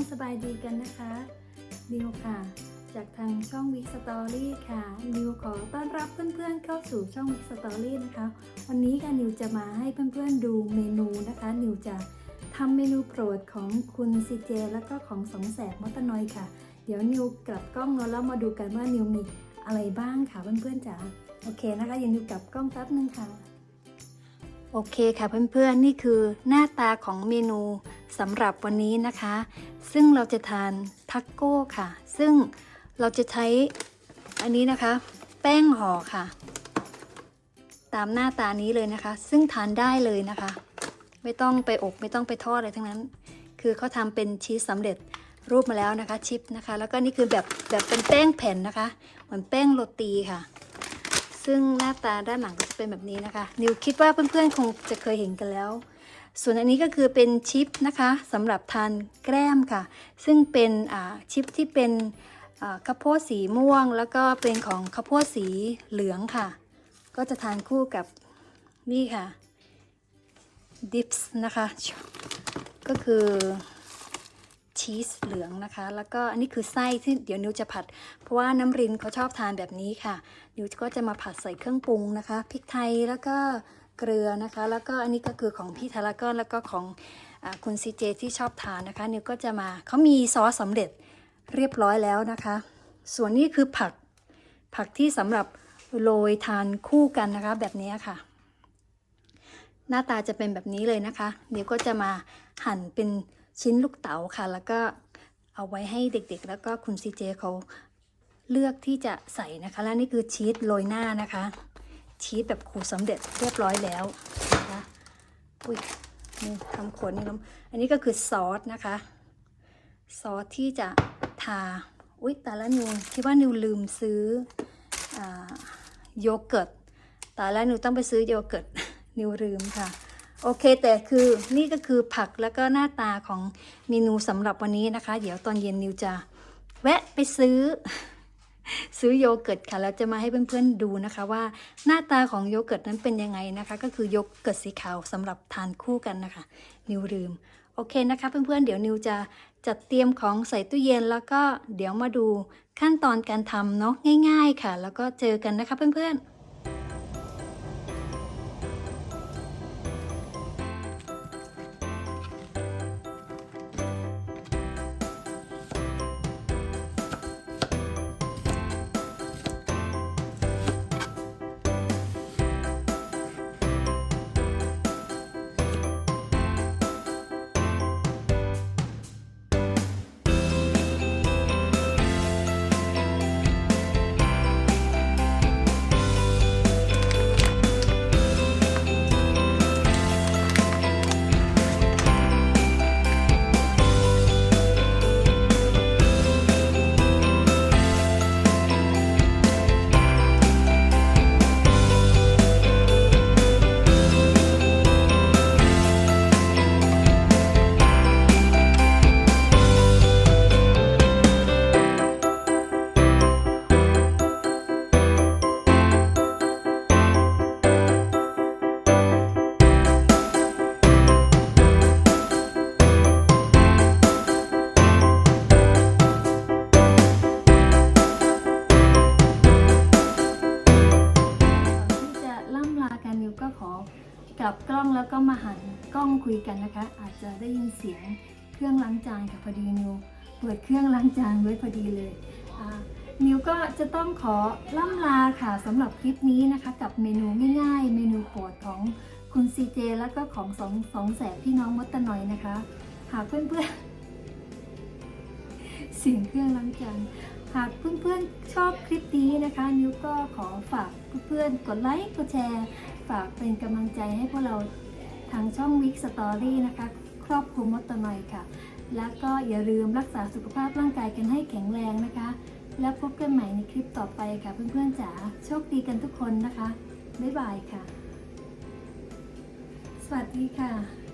คนสบายดีกันนะคะนิวค่ะ จากทางช่องวิกสตอรี่ค่ะนิวขอต้อนรับเพื่อนๆเข้าสู่ช่องวิกสตอรี่นะคะ วันนี้ค่ะนิวจะมาให้เพื่อนๆดูเมนูนะคะนิวจะทำเมนูโปรดของคุณซีเจแล้วก็ของสองแสบมอตนอยค่ะ เดี๋ยวนิวกลับกล้องเนาะแล้วมาดูกันว่านิวมีอะไรบ้างค่ะเพื่อนๆจ๋าโอเคนะคะอยังนิวกลับกล้องแป๊บนึงค่ะ โอเคค่ะเพื่อนๆนี่คือหน้าตาของเมนู สำหรับวันนี้นะคะ ซึ่งเราจะทานทักโก้ค่ะ ซึ่งเราจะใช้อันนี้นะคะ แป้งห่อค่ะ ตามหน้าตานี้เลยนะคะ ซึ่งทานได้เลยนะคะ ไม่ต้องไปอบไม่ต้องไปทอดอะไรทั้งนั้น คือเขาทำเป็นชีสสำเร็จรูปมาแล้วนะคะชิปนะคะ แล้วก็นี่คือแบบแบบเป็นแป้งแผ่นนะคะ เหมือนแป้งโรตีค่ะ ซึ่งหน้าตาด้านหลังก็จะเป็นแบบนี้นะคะ นิวคิดว่าเพื่อนๆคงจะเคยเห็นกันแล้ว ส่วนอันนี้ก็คือเป็นชิปนะคะสำหรับทานแกล้มค่ะ ซึ่งเป็นชิปที่เป็นข้าวโพดสีม่วง แล้วก็เป็นของข้าวโพดสีเหลืองค่ะ ก็จะทานคู่กับนี่ค่ะดิปส์นะคะ ก็คือชีสเหลืองนะคะ แล้วก็อันนี้คือไส้ที่เดี๋ยวนิวจะผัด เพราะว่าน้ำรินเขาชอบทานแบบนี้ค่ะ นิวก็จะมาผัดใส่เครื่องปรุงนะคะ พริกไทยแล้วก็ เกลือนะคะ แล้วก็อันนี้ก็คือของพี่ทารากอนแล้วก็ของอคุณซีเจที่ชอบทานนะคะ นิวก็จะมาเขามีซอสสำเร็จเรียบร้อยแล้วนะคะ ส่วนนี้คือผักผักที่สำหรับโรยทานคู่กันนะคะ แบบนี้ค่ะ หน้าตาจะเป็นแบบนี้เลยนะคะ เดี๋ยวก็จะมาหั่นเป็นชิ้นลูกเต๋าค่ะ แล้วก็เอาไว้ให้เด็กๆ แล้วก็คุณซีเจเขาเลือกที่จะใส่นะคะ และนี่คือชีสโรยหน้านะคะ ชีสแบบขูดสำเร็จเรียบร้อยแล้วนะคะอุ้ยนี่ทำขวดนี่ล้มอันนี้ก็คือซอสนะคะ ซอสที่จะทาอุ้ยแต่ละนิวคิดว่านิวลืมซื้ออโยเกิร์ตแต่ละนิวต้องไปซื้อโยเกิร์ตนิวลืมค่ะโอเค แต่คือนี่ก็คือผักแล้วก็หน้าตาของเมนูสำหรับวันนี้นะคะ เดี๋ยวตอนเย็นนิวจะแวะไปซื้อ ซื้อโยเกิร์ตค่ะแล้วจะมาให้เพื่อนๆดูนะคะว่าหน้าตาของโยเกิร์ตนั้นเป็นยังไงนะคะ ก็คือโยเกิร์ตสีขาวสำหรับทานคู่กันนะคะ นิวลืมโอเคนะคะ เพื่อนๆเดี๋ยวนิวจะจัดเตรียมของใส่ตู้เย็นแล้วก็เดี๋ยวมาดูขั้นตอนการทำเนาะง่าย ๆค่ะ แล้วก็เจอกันนะคะเพื่อนๆ แล้วก็มาหันกล้องคุยกันนะคะ อาจจะได้ยินเสียงเครื่องล้างจานค่ะพอดีนิวเปิดเครื่องล้างจานไว้พอดีเลยนิวก็จะต้องขอล่ำลาค่ะสำหรับคลิปนี้นะคะ กับเมนูง่ายๆ เมนูโปรดของคุณซีเจแล้วก็ของสองสองแสบพี่น้องมดตะหน่อยนะคะ หากเพื่อนๆเสียงเครื่องล้างจานหากเพื่อนๆชอบคลิปนี้นะคะ นิวก็ขอฝากเพื่อนๆกดไลค์กดแชร์ ฝากเป็นกำลังใจให้พวกเรา ทางช่องวิกสตอรี่นะคะ ครอบครัวมดตนอยค่ะ แล้วก็อย่าลืมรักษาสุขภาพร่างกายกันให้แข็งแรงนะคะ แล้วพบกันใหม่ในคลิปต่อไปค่ะ เพื่อนๆจ๋าโชคดีกันทุกคนนะคะ บ๊ายบายค่ะ สวัสดีค่ะ